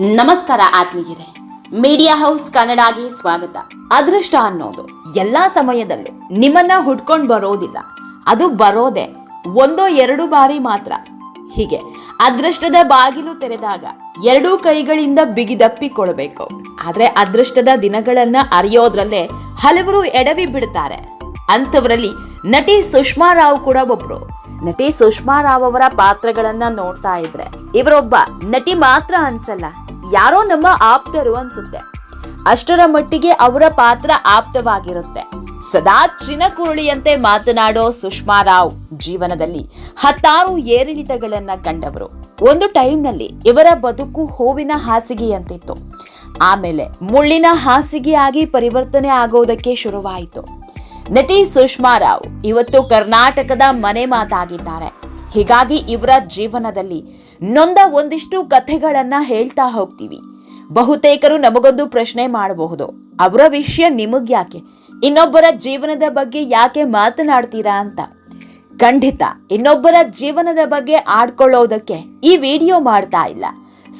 ನಮಸ್ಕಾರ ಆತ್ಮೀಯರೇ. Media house ಕನ್ನಡಗೆ ಸ್ವಾಗತ. ಅದೃಷ್ಟ ಅನ್ನೋದು ಎಲ್ಲಾ ಸಮಯದಲ್ಲೂ ನಿಮ್ಮನ್ನ ಹುಡ್ಕೊಂಡು ಬರೋದಿಲ್ಲ. ಅದು ಬರೋದೆ ಒಂದೋ ಎರಡು ಬಾರಿ ಮಾತ್ರ. ಹೀಗೆ ಅದೃಷ್ಟದ ಬಾಗಿಲು ತೆರೆದಾಗ ಎರಡೂ ಕೈಗಳಿಂದ ಬಿಗಿದಪ್ಪಿಕೊಳ್ಬೇಕು ಆದ್ರೆ ಅದೃಷ್ಟದ ದಿನಗಳನ್ನ ಅರಿಯೋದ್ರಲ್ಲೇ ಹಲವರು ಎಡವಿ ಬಿಡ್ತಾರೆ. ಅಂಥವರಲ್ಲಿ ನಟಿ ಸುಷ್ಮಾ ರಾವ್ ಕೂಡ ಒಬ್ರು. ನಟಿ ಸುಷ್ಮಾ ರಾವ್ ಅವರ ಪಾತ್ರಗಳನ್ನ ನೋಡ್ತಾ ಇದ್ರೆ ಇವರೊಬ್ಬ ನಟಿ ಮಾತ್ರ ಅನ್ಸಲ್ಲ. ಯಾರೋ ನಮ್ಮ ಆಪ್ತರು ಅನ್ಸುತ್ತೆ. ಅಷ್ಟರ ಮಟ್ಟಿಗೆ ಅವರ ಪಾತ್ರ ಆಪ್ತವಾಗಿರುತ್ತೆ. ಸದಾ ಚಿನಕುರುಳಿಯಂತೆ ಮಾತನಾಡೋ ಸುಷ್ಮಾ ರಾವ್ ಜೀವನದಲ್ಲಿ ಹತ್ತಾರು ಏರಿಳಿತಗಳನ್ನ ಕಂಡವರು. ಒಂದು ಟೈಮ್ನಲ್ಲಿ ಇವರ ಬದುಕು ಹೂವಿನ ಹಾಸಿಗೆಯಂತಿತ್ತು. ಆಮೇಲೆ ಮುಳ್ಳಿನ ಹಾಸಿಗೆಯಾಗಿ ಪರಿವರ್ತನೆ ಆಗೋದಕ್ಕೆ ಶುರುವಾಯಿತು. ನಟಿ ಸುಷ್ಮಾ ರಾವ್ ಇವತ್ತು ಕರ್ನಾಟಕದ ಮನೆ ಮಾತಾಗಿದ್ದಾರೆ. ಹೀಗಾಗಿ ಇವರ ಜೀವನದಲ್ಲಿ ನೊಂದ ಒಂದಿಷ್ಟು ಕಥೆಗಳನ್ನ ಹೇಳ್ತಾ ಹೋಗ್ತೀವಿ. ಬಹುತೇಕರು ನಮಗೊಂದು ಪ್ರಶ್ನೆ ಮಾಡಬಹುದು. ಅವರ ವಿಷಯ ನಿಮಗ್ಯಾಕೆ ಇನ್ನೊಬ್ಬರ ಜೀವನದ ಬಗ್ಗೆ ಯಾಕೆ ಮಾತನಾಡ್ತೀರಾ ಅಂತ. ಖಂಡಿತ, ಇನ್ನೊಬ್ಬರ ಜೀವನದ ಬಗ್ಗೆ ಆಡ್ಕೊಳ್ಳೋದಕ್ಕೆ ಈ ವಿಡಿಯೋ ಮಾಡ್ತಾ ಇಲ್ಲ.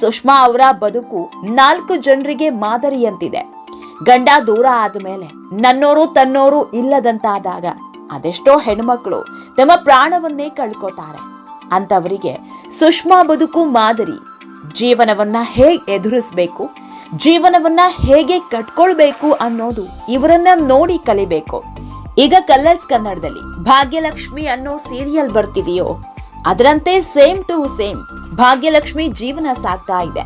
ಸುಷ್ಮಾ ಅವರ ಬದುಕು ನಾಲ್ಕು ಜನರಿಗೆ ಮಾದರಿಯಂತಿದೆ. ಗಂಡ ದೂರ ಆದ್ಮೇಲೆ ನನ್ನೋರು ತನ್ನೋರು ಇಲ್ಲದಂತಾದಾಗ ಅದೆಷ್ಟೋ ಹೆಣ್ಮಕ್ಳು ತಮ್ಮ ಪ್ರಾಣವನ್ನೇ ಕಳ್ಕೊತಾರೆ. ಅಂತವರಿಗೆ ಸುಷ್ಮಾ ಬದುಕು ಮಾದರಿ. ಜೀವನವನ್ನ ಹೇಗೆ ಎದುರಿಸಬೇಕು, ಜೀವನವನ್ನ ಹೇಗೆ ಕಟ್ಕೊಳ್ಬೇಕು ಅನ್ನೋದು ಇವರನ್ನ ನೋಡಿ ಕಲಿಬೇಕು. ಈಗ ಕಲರ್ಸ್ ಕನ್ನಡದಲ್ಲಿ ಭಾಗ್ಯಲಕ್ಷ್ಮಿ ಅನ್ನೋ ಸೀರಿಯಲ್ ಬರ್ತಿದೆಯೋ, ಅದರಂತೆ ಸೇಮ್ ಟು ಸೇಮ್ ಭಾಗ್ಯಲಕ್ಷ್ಮಿ ಜೀವನ ಸಾಗ್ತಾ ಇದೆ.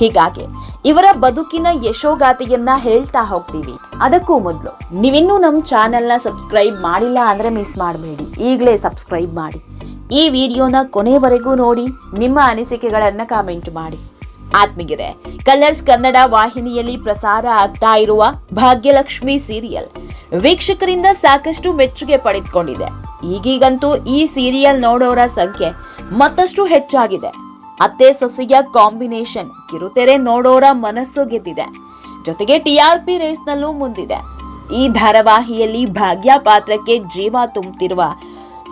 ಹೀಗಾಗಿ ಇವರ ಬದುಕಿನ ಯಶೋಗಾಥೆಯನ್ನ ಹೇಳ್ತಾ ಹೋಗ್ತೀವಿ. ಅದಕ್ಕೂ ಮೊದಲು. ನೀವಿನ್ನೂ ನಮ್ಮ ಚಾನೆಲ್ನ ಸಬ್ಸ್ಕ್ರೈಬ್ ಮಾಡಿಲ್ಲ ಅಂದ್ರೆ ಮಿಸ್ ಮಾಡಬೇಡಿ. ಈಗಲೇ ಸಬ್ಸ್ಕ್ರೈಬ್ ಮಾಡಿ. ಈ ವಿಡಿಯೋನ ಕೊನೆವರೆಗೂ ನೋಡಿ, ನಿಮ್ಮ ಅನಿಸಿಕೆಗಳನ್ನು ಕಾಮೆಂಟ್ ಮಾಡಿ. ಆತ್ಮೀಗೆರೆ ಕಲರ್ಸ್ ಕನ್ನಡ ವಾಹಿನಿಯಲ್ಲಿ ಪ್ರಸಾರ ಆಗ್ತಾ ಇರುವ ಭಾಗ್ಯಲಕ್ಷ್ಮಿ ಸೀರಿಯಲ್ ವೀಕ್ಷಕರಿಂದ ಸಾಕಷ್ಟು ಮೆಚ್ಚುಗೆ ಪಡೆದುಕೊಂಡಿದೆ. ಈಗೀಗಂತೂ ಈ ಸೀರಿಯಲ್ ನೋಡೋರ ಸಂಖ್ಯೆ ಮತ್ತಷ್ಟು ಹೆಚ್ಚಾಗಿದೆ. ಅತ್ತೆ ಸೊಸೆಯ ಕಾಂಬಿನೇಷನ್ ಕಿರುತೆರೆ ನೋಡೋರ ಮನಸ್ಸು ಗೆದ್ದಿದೆ. ಜೊತೆಗೆ ಟಿಆರ್ಪಿ ರೇಸ್ನಲ್ಲೂ ಮುಂದಿದೆ. ಈ ಧಾರಾವಾಹಿಯಲ್ಲಿ ಭಾಗ್ಯ ಪಾತ್ರಕ್ಕೆ ಜೀವ ತುಂಬುತ್ತಿರುವ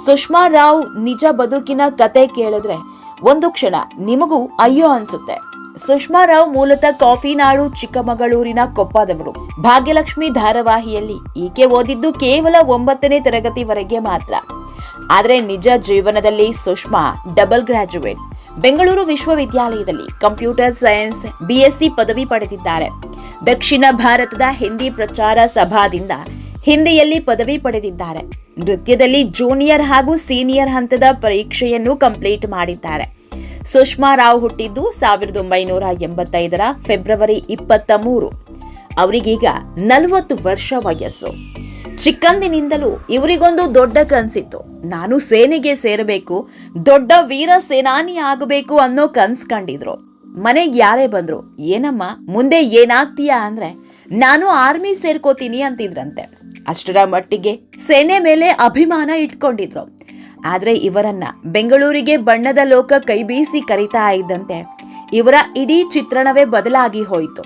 ಸುಷ್ಮಾ ರಾವ್ ನಿಜ ಬದುಕಿನ ಕತೆ ಕೇಳಿದ್ರೆ ಒಂದು ಕ್ಷಣ ನಿಮಗೂ ಅಯ್ಯೋ ಅನ್ಸುತ್ತೆ. ಸುಷ್ಮಾ ರಾವ್ ಮೂಲತಃ ಕಾಫಿನಾಡು, ಚಿಕ್ಕಮಗಳೂರಿನ ಕೊಪ್ಪದವರು. ಭಾಗ್ಯಲಕ್ಷ್ಮಿ ಧಾರಾವಾಹಿಯಲ್ಲಿ ಈಕೆ ಓದಿದ್ದು ಕೇವಲ ಒಂಬತ್ತನೇ ತರಗತಿವರೆಗೆ ಮಾತ್ರ. ಆದ್ರೆ ನಿಜ ಜೀವನದಲ್ಲಿ ಸುಷ್ಮಾ ಡಬಲ್ ಗ್ರಾಜುಯೇಟ್ ಬೆಂಗಳೂರು ವಿಶ್ವವಿದ್ಯಾಲಯದಲ್ಲಿ ಕಂಪ್ಯೂಟರ್ ಸೈನ್ಸ್ ಬಿಎಸ್ಸಿ ಪದವಿ ಪಡೆದಿದ್ದಾರೆ. ದಕ್ಷಿಣ ಭಾರತದ ಹಿಂದಿ ಪ್ರಚಾರ ಸಭಾದಿಂದ ಹಿಂದಿಯಲ್ಲಿ ಪದವಿ ಪಡೆದಿದ್ದಾರೆ. ನೃತ್ಯದಲ್ಲಿ ಜೂನಿಯರ್ ಹಾಗೂ ಸೀನಿಯರ್ ಹಂತದ ಪರೀಕ್ಷೆಯನ್ನು ಕಂಪ್ಲೀಟ್ ಮಾಡಿದ್ದಾರೆ. ಸುಷ್ಮಾ ರಾವ್ ಹುಟ್ಟಿದ್ದು ಸಾವಿರದ ಒಂಬೈನೂರ ಎಂಬತ್ತೈದರ ಫೆಬ್ರವರಿ ಇಪ್ಪತ್ತ ಮೂರು. ಅವರಿಗೀಗ ನಲವತ್ತು ವರ್ಷ ವಯಸ್ಸು. ಚಿಕ್ಕಂದಿನಿಂದಲೂ ಇವರಿಗೊಂದು ದೊಡ್ಡ ಕನಸಿತ್ತು. ನಾನು ಸೇನೆಗೆ ಸೇರಬೇಕು, ದೊಡ್ಡ ವೀರ ಸೇನಾನಿ ಆಗಬೇಕು ಅನ್ನೋ ಕನ್ಸು ಕಂಡಿದ್ರು. ಮನೆಗೆ ಯಾರೇ ಬಂದ್ರು, ಏನಮ್ಮ, ಮುಂದೆ ಏನಾಗ್ತೀಯಾ? ಅಂದ್ರೆ, ನಾನು ಆರ್ಮಿ ಸೇರ್ಕೋತೀನಿ ಅಂತಿದ್ರಂತೆ. ಅಷ್ಟರ ಮಟ್ಟಿಗೆ ಸೇನೆ ಮೇಲೆ ಅಭಿಮಾನ ಇಟ್ಕೊಂಡಿದ್ರು. ಆದ್ರೆ ಇವರನ್ನ ಬೆಂಗಳೂರಿಗೆ ಬಣ್ಣದ ಲೋಕ ಕೈಬೀಸಿ ಕರೀತಾ ಇದ್ದಂತೆ ಇವರ ಇಡೀ ಚಿತ್ರಣವೇ ಬದಲಾಗಿ ಹೋಯಿತು.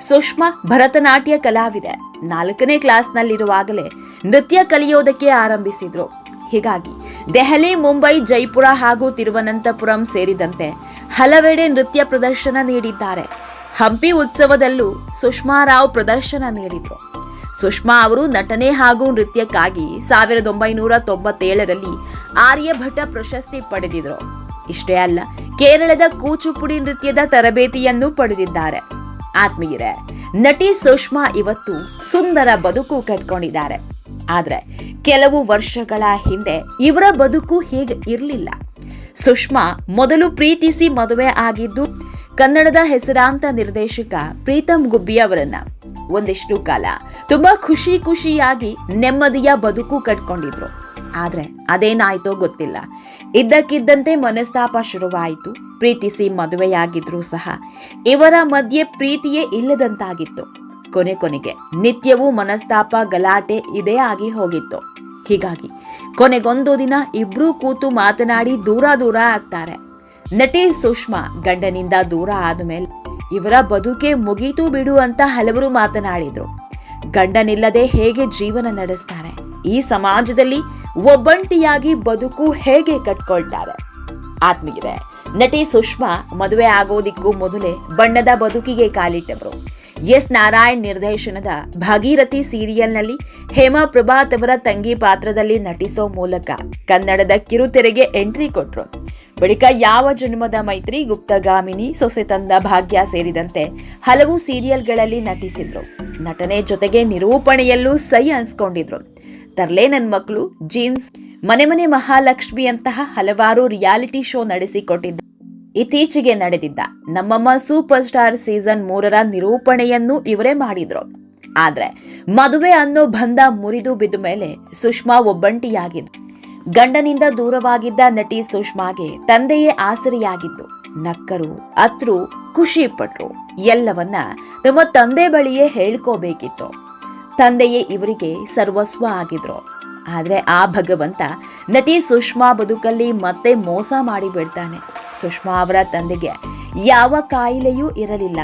ಸುಷ್ಮಾ ಭರತನಾಟ್ಯ ಕಲಾವಿದೆ. ನಾಲ್ಕನೇ ಕ್ಲಾಸ್ನಲ್ಲಿರುವಾಗಲೇ ನೃತ್ಯ ಕಲಿಯೋದಕ್ಕೆ ಆರಂಭಿಸಿದ್ರು. ಹೀಗಾಗಿ ದೆಹಲಿ, ಮುಂಬೈ, ಜೈಪುರ ಹಾಗೂ ತಿರುವನಂತಪುರಂ ಸೇರಿದಂತೆ ಹಲವೆಡೆ ನೃತ್ಯ ಪ್ರದರ್ಶನ ನೀಡಿದ್ದಾರೆ. ಹಂಪಿ ಉತ್ಸವದಲ್ಲೂ ಸುಷ್ಮಾ ರಾವ್ ಪ್ರದರ್ಶನ ನೀಡಿದ್ರು. ಸುಷ್ಮಾ ಅವರು ನಟನೆ ಹಾಗೂ ನೃತ್ಯಕ್ಕಾಗಿ ಸಾವಿರದ ಒಂಬೈನೂರ ತೊಂಬತ್ತೇಳರಲ್ಲಿ ಆರ್ಯಭಟ ಪ್ರಶಸ್ತಿ ಪಡೆದಿದ್ರು. ಇಷ್ಟೇ ಅಲ್ಲ, ಕೇರಳದ ಕೂಚುಪುಡಿ ನೃತ್ಯದ ತರಬೇತಿಯನ್ನು ಪಡೆದಿದ್ದಾರೆ. ಆತ್ಮೀಯರೇ, ನಟಿ ಸುಷ್ಮಾ ಇವತ್ತು ಸುಂದರ ಬದುಕು ಕಟ್ಕೊಂಡಿದ್ದಾರೆ. ಆದ್ರೆ ಕೆಲವು ವರ್ಷಗಳ ಹಿಂದೆ ಇವರ ಬದುಕು ಹೀಗೆ ಇರಲಿಲ್ಲ? ಸುಷ್ಮಾ ಮೊದಲು ಪ್ರೀತಿಸಿ ಮದುವೆ ಆಗಿದ್ದು ಕನ್ನಡದ ಹೆಸರಾಂತ ನಿರ್ದೇಶಕ ಪ್ರೀತಮ್ ಗುಬ್ಬಿ ಅವರನ್ನ ಒಂದಿಷ್ಟು ಕಾಲ. ತುಂಬಾ ಖುಷಿ ಖುಷಿಯಾಗಿ ನೆಮ್ಮದಿಯ ಬದುಕು ಕಟ್ಕೊಂಡಿದ್ರು. ಆದ್ರೆ ಅದೇನಾಯ್ತೋ ಗೊತ್ತಿಲ್ಲ. ಇದ್ದಕ್ಕಿದ್ದಂತೆ ಮನಸ್ತಾಪ ಶುರುವಾಯಿತು. ಪ್ರೀತಿಸಿ ಮದುವೆಯಾಗಿದ್ರೂ ಸಹ ಇವರ ಮಧ್ಯೆ ಪ್ರೀತಿಯೇ ಇಲ್ಲದಂತಾಗಿತ್ತು. ಕೊನೆ ಕೊನೆಗೆ ನಿತ್ಯವೂ ಮನಸ್ತಾಪ ಗಲಾಟೆ ಇದೇ ಆಗಿ ಹೋಗಿತ್ತು. ಹೀಗಾಗಿ ಕೊನೆಗೊಂದು ದಿನ ಇಬ್ರೂ ಕೂತು ಮಾತನಾಡಿ ದೂರ ದೂರ ಆಗ್ತಾರೆ. ನಟಿ ಸುಷ್ಮಾ ಗಂಡನಿಂದ ದೂರ ಆದ್ಮೇಲೆ ಇವರ ಬದುಕೆ ಮುಗೀತು ಬಿಡು ಅಂತ ಹಲವರು ಮಾತನಾಡಿದ್ರು. ಗಂಡನಿಲ್ಲದೆ ಹೇಗೆ ಜೀವನ ನಡೆಸ್ತಾರೆ ಈ ಸಮಾಜದಲ್ಲಿ ಒಬ್ಬಂಟಿಯಾಗಿ ಬದುಕು ಹೇಗೆ ಕಟ್ಕೊಳ್ತಾರೆ? ಆತ್ಮೀಯರೇ, ನಟಿ ಸುಷ್ಮಾ ಮದುವೆ ಆಗೋದಿಕ್ಕೂ ಮೊದಲೇ ಬಣ್ಣದ ಬದುಕಿಗೆ ಕಾಲಿಟ್ಟವರು. ಎಸ್. ನಾರಾಯಣ್ ನಿರ್ದೇಶನದ ಭಾಗೀರಥಿ ಸೀರಿಯಲ್ನಲ್ಲಿ ಹೇಮಾ ಪ್ರಭಾತ್ ಅವರ ತಂಗಿ ಪಾತ್ರದಲ್ಲಿ ನಟಿಸೋ ಮೂಲಕ ಕನ್ನಡದ ಕಿರುತೆರೆಗೆ ಎಂಟ್ರಿ ಕೊಟ್ರು. ಬಳಿಕ ಯಾವ ಜನ್ಮದ ಮೈತ್ರಿ ಗುಪ್ತಗಾಮಿನಿ ಸೊಸೆ ತಂದ ಭಾಗ್ಯ ಸೇರಿದಂತೆ ಹಲವು ಸೀರಿಯಲ್ಗಳಲ್ಲಿ ನಟಿಸಿದ್ರು. ನಟನೆ ಜೊತೆಗೆ ನಿರೂಪಣೆಯಲ್ಲೂ ಸೈ ಅನ್ಸ್ಕೊಂಡಿದ್ರು. ತರ್ಲೆ ನನ್ನ ಮಕ್ಕಳು ಜೀನ್ಸ್, ಮನೆ ಮನೆ ಮಹಾಲಕ್ಷ್ಮಿಯಂತಹ ಹಲವಾರು ರಿಯಾಲಿಟಿ ಶೋ ನಡೆಸಿಕೊಟ್ಟಿದ್ದ. ಇತ್ತೀಚೆಗೆ ನಡೆದಿದ್ದ ನಮ್ಮಮ್ಮ ಸೂಪರ್ ಸ್ಟಾರ್ ಸೀಸನ್ ಮೂರರ ನಿರೂಪಣೆಯನ್ನು ಇವರೇ ಮಾಡಿದ್ರು. ಆದ್ರೆ ಮದುವೆ ಅನ್ನೋ ಬಂಧ ಮುರಿದು ಬಿದ್ದ ಮೇಲೆ ಸುಷ್ಮಾ ಒಬ್ಬಂಟಿಯಾಗಿದ್ದು. ಗಂಡನಿಂದ ದೂರವಾಗಿದ್ದ ನಟಿ ಸುಷ್ಮಾಗೆ ತಂದೆಯೇ ಆಸರಿಯಾಗಿದ್ದು, ನಕ್ಕರು, ಅತ್ರು ಖುಷಿ ಪಟ್ರು ಎಲ್ಲವನ್ನ ತಮ್ಮ ತಂದೆ ಬಳಿಯೇ ಹೇಳ್ಕೋಬೇಕಿತ್ತು. ತಂದೆಯೇ ಇವರಿಗೆ ಸರ್ವಸ್ವ ಆಗಿದ್ರು. ಆದ್ರೆ ಆ ಭಗವಂತ ನಟಿ ಸುಷ್ಮಾ ಬದುಕಲ್ಲಿ ಮತ್ತೆ ಮೋಸ ಮಾಡಿ ಬಿಡ್ತಾನೆ. ಸುಷ್ಮಾ ಅವರ ತಂದೆಗೆ ಯಾವ ಕಾಯಿಲೆಯೂ ಇರಲಿಲ್ಲ.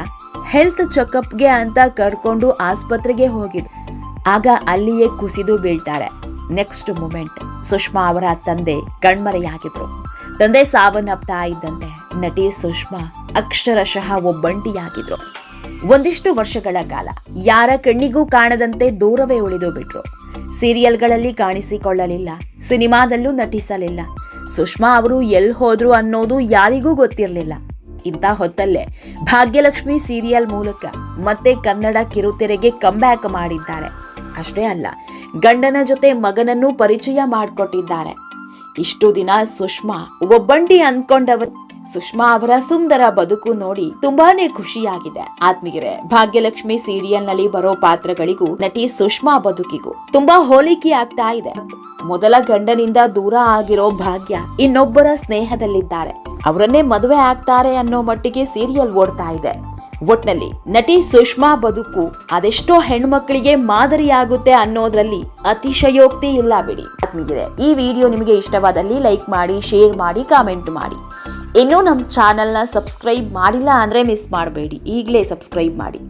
ಹೆಲ್ತ್ ಚೆಕಪ್ಗೆ ಅಂತ ಕರ್ಕೊಂಡು ಆಸ್ಪತ್ರೆಗೆ ಹೋಗಿದ್ರು ಆಗ ಅಲ್ಲಿಯೇ ಕುಸಿದು ಬೀಳ್ತಾರೆ. Next moment. ಸುಷ್ಮಾ ಅವರ ತಂದೆ ಕಣ್ಮರೆಯಾಗಿದ್ರು. ತಂದೆ ಸಾವನ್ನಪ್ತಾ ಇದ್ದಂತೆ ನಟಿ ಸುಷ್ಮಾ ಅಕ್ಷರಶಃ ಒಬ್ಬಂಟಿಯಾಗಿದ್ರು. ಒಂದಿಷ್ಟು ವರ್ಷಗಳ ಕಾಲ ಯಾರ ಕಣ್ಣಿಗೂ ಕಾಣದಂತೆ ದೂರವೇ ಉಳಿದು ಬಿಟ್ರು. ಸೀರಿಯಲ್ಗಳಲ್ಲಿ ಕಾಣಿಸಿಕೊಳ್ಳಲಿಲ್ಲ, ಸಿನಿಮಾದಲ್ಲೂ ನಟಿಸಲಿಲ್ಲ. ಸುಷ್ಮಾ ಅವರು ಎಲ್ ಹೋದ್ರು ಅನ್ನೋದು ಯಾರಿಗೂ ಗೊತ್ತಿರಲಿಲ್ಲ. ಇಂಥ ಹೊತ್ತಲ್ಲೇ ಭಾಗ್ಯಲಕ್ಷ್ಮಿ ಸೀರಿಯಲ್ ಮೂಲಕ ಮತ್ತೆ ಕನ್ನಡ ಕಿರುತೆರೆಗೆ ಕಂಬ್ಯಾಕ್ ಮಾಡಿದ್ದಾರೆ. ಅಷ್ಟೇ ಅಲ್ಲ ಗಂಡನ ಜೊತೆ ಮಗನನ್ನು ಪರಿಚಯ ಮಾಡಿಕೊಟ್ಟಿದ್ದಾರೆ. ಇಷ್ಟು ದಿನ ಸುಷ್ಮಾ ಒಬ್ಬಂಟಿ ಅಂದ್ಕೊಂಡವರು ಸುಷ್ಮಾ ಅವರ ಸುಂದರ ಬದುಕು ನೋಡಿ ತುಂಬಾನೇ ಖುಷಿಯಾಗಿದೆ. ಆತ್ಮೀಯರೇ, ಭಾಗ್ಯಲಕ್ಷ್ಮಿ ಸೀರಿಯಲ್ನಲ್ಲಿ ಬರೋ ಪಾತ್ರಗಳಿಗೂ ನಟಿ ಸುಷ್ಮಾ ಬದುಕಿಗೂ ತುಂಬಾ ಹೋಲಿಕೆ ಆಗ್ತಾ ಇದೆ. ಮೊದಲ ಗಂಡನಿಂದ ದೂರ ಆಗಿರೋ ಭಾಗ್ಯ ಇನ್ನೊಬ್ಬರ ಸ್ನೇಹದಲ್ಲಿದ್ದಾರೆ. ಅವರನ್ನೇ ಮದುವೆ ಆಗ್ತಾರೆ ಅನ್ನೋ ಮಟ್ಟಿಗೆ ಸೀರಿಯಲ್ ಓಡ್ತಾ ಇದೆ. ಒಟ್ನಲ್ಲಿ ನಟಿ ಸುಷ್ಮಾ ಬದುಕು ಅದೆಷ್ಟೋ ಹೆಣ್ಮಕ್ಳಿಗೆ ಮಾದರಿಯಾಗುತ್ತೆ ಅನ್ನೋದ್ರಲ್ಲಿ ಅತಿಶಯೋಕ್ತಿ ಇಲ್ಲ ಬಿಡಿ. ಆತ್ಮೀಯರೇ, ಈ ವಿಡಿಯೋ ನಿಮಗೆ ಇಷ್ಟವಾದಲ್ಲಿ ಲೈಕ್ ಮಾಡಿ, ಶೇರ್ ಮಾಡಿ, ಕಾಮೆಂಟ್ ಮಾಡಿ. ಇನ್ನೂ ನಮ್ಮ ಚಾನಲ್ನ ಸಬ್ಸ್ಕ್ರೈಬ್ ಮಾಡಿಲ್ಲ ಅಂದರೆ ಮಿಸ್ ಮಾಡಬೇಡಿ. ಈಗಲೇ ಸಬ್ಸ್ಕ್ರೈಬ್ ಮಾಡಿ.